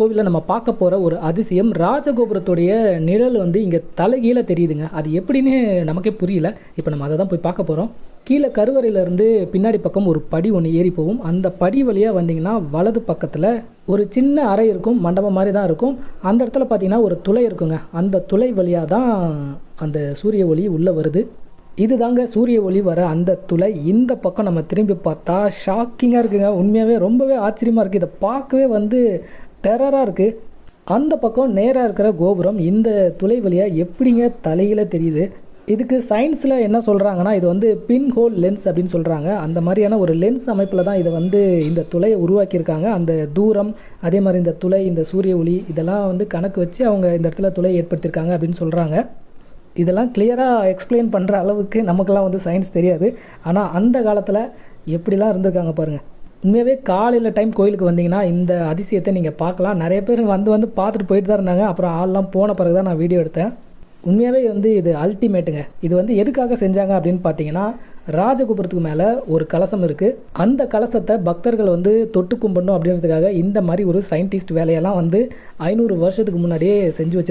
கோவிலில் நம்ம பார்க்க போகிற ஒரு அதிசயம். ராஜகோபுரத்துடைய நிழல் வந்து இங்கே தலைகீழ தெரியுதுங்க. அது எப்படின்னு நமக்கே புரியல. இப்போ நம்ம அதை தான் போய் பார்க்க போகிறோம் கீழே கருவறையிலேருந்து பின்னாடி பக்கம் ஒரு படி ஒன்று ஏறி போகும். அந்த படி வழியாக வந்தீங்கன்னா வலது பக்கத்தில் ஒரு சின்ன அறை இருக்கும். மண்டபம் மாதிரி தான் இருக்கும். அந்த இடத்துல பார்த்தீங்கன்னா ஒரு துளை இருக்குங்க. அந்த துளை வழியாக தான் அந்த சூரிய ஒளி உள்ளே வருது. இதுதாங்க சூரிய ஒளி வர அந்த துளை. இந்த பக்கம் நம்ம திரும்பி பார்த்தா ஷாக்கிங்காக இருக்குங்க. உண்மையாகவே ரொம்பவே ஆச்சரியமாக இருக்குது இதை பார்க்கவே வந்து டெரராக இருக்குது அந்த பக்கம் நேராக இருக்கிற கோபுரம் இந்த துளை வழியாக எப்படிங்க தலையில் தெரியுது? இதுக்கு சயின்ஸில் என்ன சொல்கிறாங்கன்னா இது வந்து பின் ஹோல் லென்ஸ் அப்படின்னு சொல்கிறாங்க அந்த மாதிரியான ஒரு லென்ஸ் அமைப்பில் தான் இதை வந்து இந்த துளையை உருவாக்கியிருக்காங்க. அந்த தூரம் அதே மாதிரி இந்த துளை இந்த சூரிய ஒளி இதெல்லாம் வந்து கணக்கு வச்சு அவங்க இந்த இடத்துல துளை ஏற்படுத்தியிருக்காங்க அப்படின்னு சொல்கிறாங்க இதெல்லாம் கிளியராக எக்ஸ்பிளைன் பண்ணுற அளவுக்கு நமக்கெல்லாம் வந்து சயின்ஸ் தெரியாது. ஆனால் அந்த காலத்தில் எப்படிலாம் இருந்திருக்காங்க பாருங்கள் உண்மையாகவே காலையில் டைம் கோயிலுக்கு வந்தீங்கன்னா இந்த அதிசயத்தை நீங்கள் பார்க்கலாம். நிறைய பேர் வந்து வந்து பார்த்துட்டு போயிட்டு தான் இருந்தாங்க. அப்புறம் ஆள்லாம் போன பிறகு தான் நான் வீடியோ எடுத்தேன். உண்மையாகவே வந்து இது அல்டிமேட்டுங்க இது வந்து எதுக்காக செஞ்சாங்க அப்படின்னு பார்த்தீங்கன்னா ராஜகோபுரத்துக்கு மேலே ஒரு கலசம் இருக்குது அந்த கலசத்தை பக்தர்கள் வந்து தொட்டு கும்பிடணும் அப்படின்றதுக்காக இந்த மாதிரி ஒரு சயின்டிஸ்ட் வேலையெல்லாம் வந்து ஐநூறு வருஷத்துக்கு முன்னாடியே செஞ்சு வச்சு